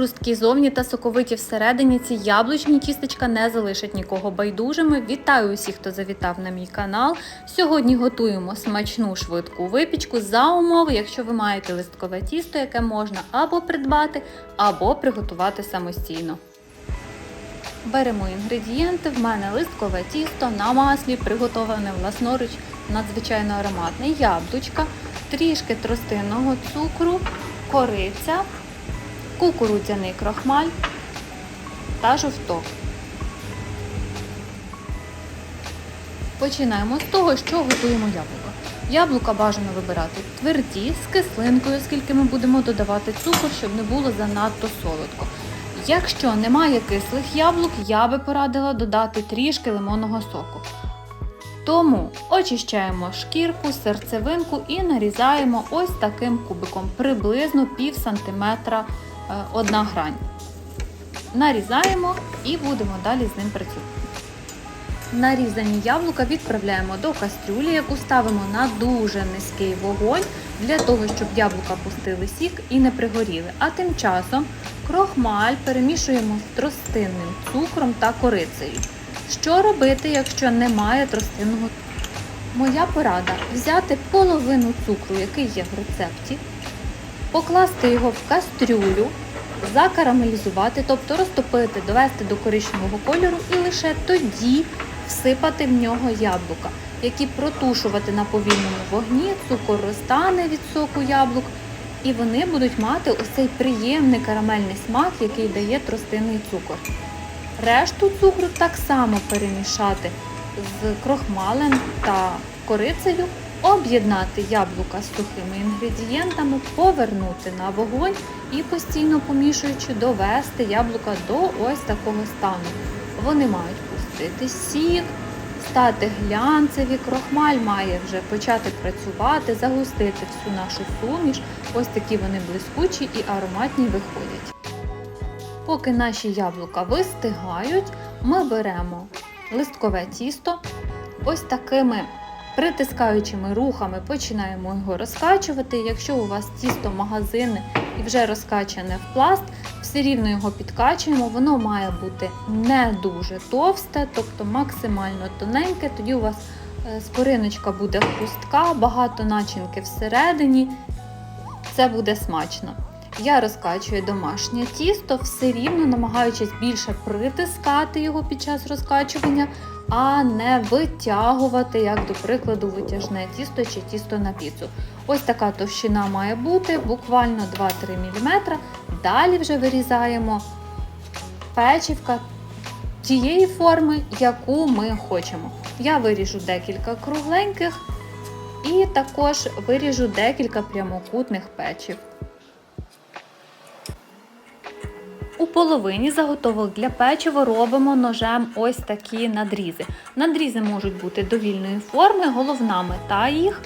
Хрусткі зовні та соковиті всередині ці яблучні тістечка не залишать нікого байдужими. Вітаю усіх, хто завітав на мій канал. Сьогодні готуємо смачну швидку випічку за умови, якщо ви маєте листкове тісто, яке можна або придбати, або приготувати самостійно. Беремо інгредієнти. В мене листкове тісто на маслі, приготоване власноруч, надзвичайно ароматне яблучка, трішки тростинного цукру, кориця, кукурудзяний крохмаль та жовток. Починаємо з того, що готуємо яблука. Яблука бажано вибирати тверді з кислинкою, оскільки ми будемо додавати цукор, щоб не було занадто солодко. Якщо немає кислих яблук, я би порадила додати трішки лимонного соку. Тому очищаємо шкірку, серцевинку і нарізаємо ось таким кубиком, приблизно пів сантиметра одна грань. Нарізаємо і будемо далі з ним працювати. Нарізані яблука відправляємо до кастрюлі, яку ставимо на дуже низький вогонь для того, щоб яблука пустили сік і не пригоріли. А тим часом крохмаль перемішуємо з тростинним цукром та корицею. Що робити, якщо немає тростинного цукру? Моя порада взяти половину цукру, який є в рецепті, покласти його в кастрюлю, закарамелізувати, тобто розтопити, довести до коричневого кольору і лише тоді всипати в нього яблука, які протушувати на повільному вогні, цукор розтане від соку яблук, і вони будуть мати ось цей приємний карамельний смак, який дає тростинний цукор. Решту цукру так само перемішати з крохмалем та корицею, об'єднати яблука з сухими інгредієнтами, повернути на вогонь і постійно помішуючи, довести яблука до ось такого стану. Вони мають пустити сік, стати глянцеві, крохмаль має вже почати працювати, загустити всю нашу суміш. Ось такі вони блискучі і ароматні виходять. Поки наші яблука вистигають, ми беремо листкове тісто, ось такими притискаючими рухами починаємо його розкачувати. Якщо у вас тісто магазинне і вже розкачане в пласт, все рівно його підкачуємо, воно має бути не дуже товсте, тобто максимально тоненьке, тоді у вас е, скориночка буде хрустка, багато начинки всередині, це буде смачно. Я розкачую домашнє тісто, все рівно намагаючись більше притискати його під час розкачування, а не витягувати, як, до прикладу, витяжне тісто чи тісто на піцу. Ось така товщина має бути, буквально 2-3 мм. Далі вже вирізаємо печівка тієї форми, яку ми хочемо. Я виріжу декілька кругленьких і також виріжу декілька прямокутних печів. У половині заготовок для печива робимо ножем ось такі надрізи. Надрізи можуть бути довільної форми, головна мета їх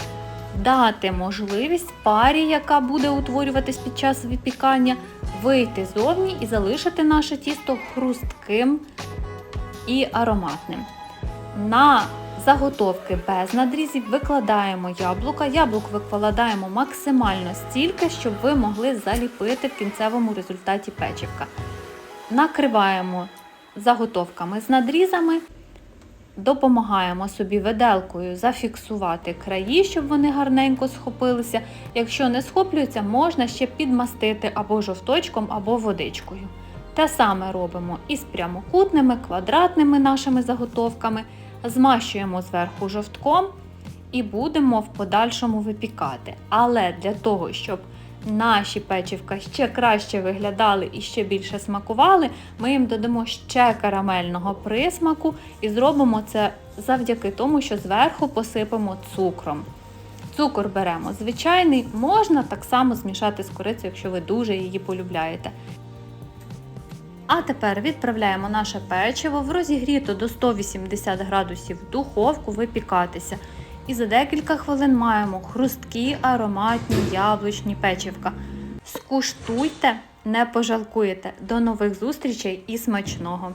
дати можливість парі, яка буде утворюватись під час випікання, вийти зовні і залишити наше тісто хрустким і ароматним. На заготовки без надрізів викладаємо яблука. Яблук викладаємо максимально стільки, щоб ви могли заліпити в кінцевому результаті печивка. Накриваємо заготовками з надрізами, допомагаємо собі виделкою зафіксувати краї, щоб вони гарненько схопилися. Якщо не схоплюються, можна ще підмастити або жовточком, або водичкою. Те саме робимо і з прямокутними, квадратними нашими заготовками. Змащуємо зверху жовтком і будемо в подальшому випікати. Але для того, щоб наші печивка ще краще виглядали і ще більше смакували, ми їм додамо ще карамельного присмаку і зробимо це завдяки тому, що зверху посипемо цукром. Цукор беремо звичайний, можна так само змішати з корицею, якщо ви дуже її полюбляєте. А тепер відправляємо наше печиво в розігріту до 180 градусів духовку випікатися. І за декілька хвилин маємо хрусткі ароматні яблучні печивка. Скуштуйте, не пожалкуєте. До нових зустрічей і смачного!